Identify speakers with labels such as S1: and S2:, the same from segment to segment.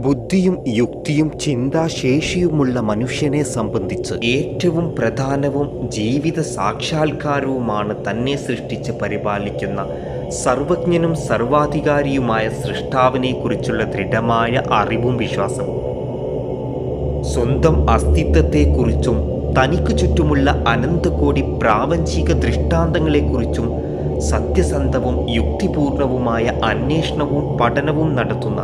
S1: ബുദ്ധിയും യുക്തിയും ചിന്താശേഷിയുമുള്ള മനുഷ്യനെ സംബന്ധിച്ച് ഏറ്റവും പ്രധാനവും ജീവിത സാക്ഷാത്കാരവുമാണ് തന്നെ സൃഷ്ടിച്ച് പരിപാലിക്കുന്ന സർവജ്ഞനും സർവാധികാരിയുമായ സൃഷ്ടാവിനെക്കുറിച്ചുള്ള ദൃഢമായ അറിവും വിശ്വാസവും സ്വന്തം അസ്തിത്വത്തെക്കുറിച്ചും തനിക്ക് ചുറ്റുമുള്ള അനന്തകോടി പ്രാപഞ്ചിക ദൃഷ്ടാന്തങ്ങളെക്കുറിച്ചും സത്യസന്ധവും യുക്തിപൂർണവുമായ അന്വേഷണവും പഠനവും നടത്തുന്ന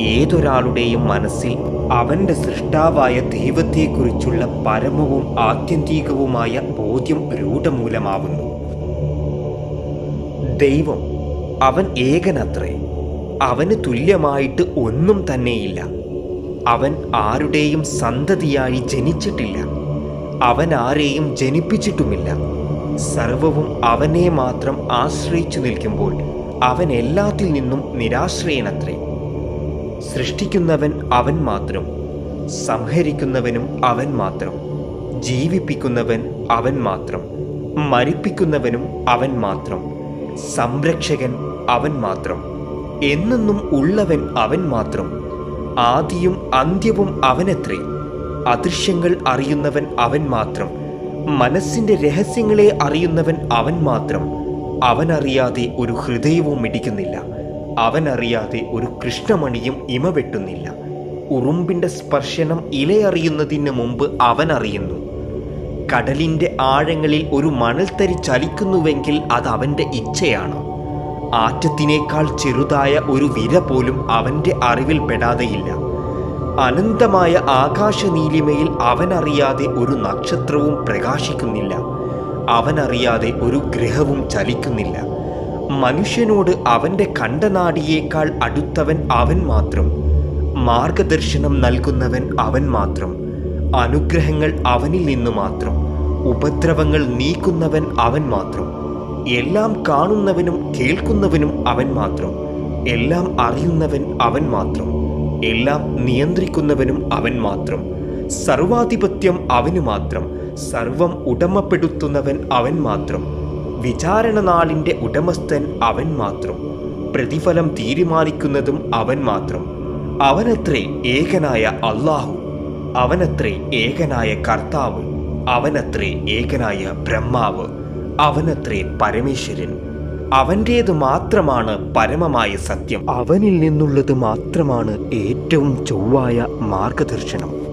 S1: ഏതൊരാളുടെയും മനസ്സിൽ അവന്റെ സൃഷ്ടാവായ ദൈവത്തെക്കുറിച്ചുള്ള പരമവും ആത്യന്തികവുമായ ബോധ്യം രൂഢമൂലമാവുന്നു. ദൈവം അവൻ ഏകനത്രേ. അവന് തുല്യമായിട്ട് ഒന്നും തന്നെയില്ല. അവൻ ആരുടെയും സന്തതിയായി ജനിച്ചിട്ടില്ല. അവൻ ആരെയും ജനിപ്പിച്ചിട്ടുമില്ല. സർവവും അവനെ മാത്രം ആശ്രയിച്ചു നിൽക്കുമ്പോൾ അവൻ എല്ലാത്തിൽ നിന്നും നിരാശ്രയനത്രേ. സൃഷ്ടിക്കുന്നവൻ അവൻ മാത്രം സംഹരിക്കുന്നവനും അവൻ മാത്രം ജീവിപ്പിക്കുന്നവൻ അവൻ മാത്രം മരിപ്പിക്കുന്നവനും അവൻ മാത്രം സംരക്ഷകൻ അവൻ മാത്രം എന്നെന്നും ഉള്ളവൻ അവൻ മാത്രം ആദിയും അന്ത്യവും അവനത്രേ. അദൃശ്യങ്ങൾ അറിയുന്നവൻ അവൻ മാത്രം മനസ്സിന്റെ രഹസ്യങ്ങളെ അറിയുന്നവൻ അവൻ മാത്രം. അവനറിയാതെ ഒരു ഹൃദയവും മിടിക്കുന്നില്ല അവനറിയാതെ ഒരു കൃഷ്ണമണിയും ഇമവെട്ടുന്നില്ല ഉറുമ്പിന്റെ സ്പർശനം ഇലയറിയുന്നതിന് മുമ്പ് അവനറിയുന്നു. കടലിന്റെ ആഴങ്ങളിൽ ഒരു മണൽത്തരി ചലിക്കുന്നുവെങ്കിൽ അത് അവന്റെ ഇച്ഛയാണ്. ആറ്റത്തിനേക്കാൾ ചെറുതായ ഒരു വിര പോലും അവന്റെ അറിവിൽ പെടാതെയില്ല. അനന്തമായ ആകാശനീലിമയിൽ അവനറിയാതെ ഒരു നക്ഷത്രവും പ്രകാശിക്കുന്നില്ല. അവനറിയാതെ ഒരു ഗ്രഹവും ചലിക്കുന്നില്ല. മനുഷ്യനോട് അവന്റെ കണ്ടനാടിയേക്കാൾ അടുത്തവൻ അവൻ മാത്രം. മാർഗദർശനം നൽകുന്നവൻ അവൻ മാത്രം. അനുഗ്രഹങ്ങൾ അവനിൽ നിന്നു മാത്രം. ഉപദ്രവങ്ങൾ നീക്കുന്നവൻ അവൻ മാത്രം. എല്ലാം കാണുന്നവനും കേൾക്കുന്നവനും അവൻ മാത്രം. എല്ലാം അറിയുന്നവൻ അവൻ മാത്രം. എല്ലാം നിയന്ത്രിക്കുന്നവനും അവൻ മാത്രം. സർവാധിപത്യം അവനു മാത്രം. സർവം ഉടമപ്പെടുത്തുന്നവൻ അവൻ മാത്രം. വിചാരണ നാളിന്റെ ഉടമസ്ഥൻ അവൻ മാത്രം. പ്രതിഫലം തീരുമാനിക്കുന്നതും അവൻ മാത്രം. അവനത്രേ ഏകനായ അള്ളാഹു അവനത്രേ ഏകനായ കർത്താവ്. അവനത്രേ ഏകനായ ബ്രഹ്മാവ്. അവനത്രേ പരമേശ്വരൻ. അവന്റേത് മാത്രമാണ് പരമമായ സത്യം. അവനിൽ നിന്നുള്ളത് മാത്രമാണ് ഏറ്റവും ചൊവ്വായ മാർഗദർശനം.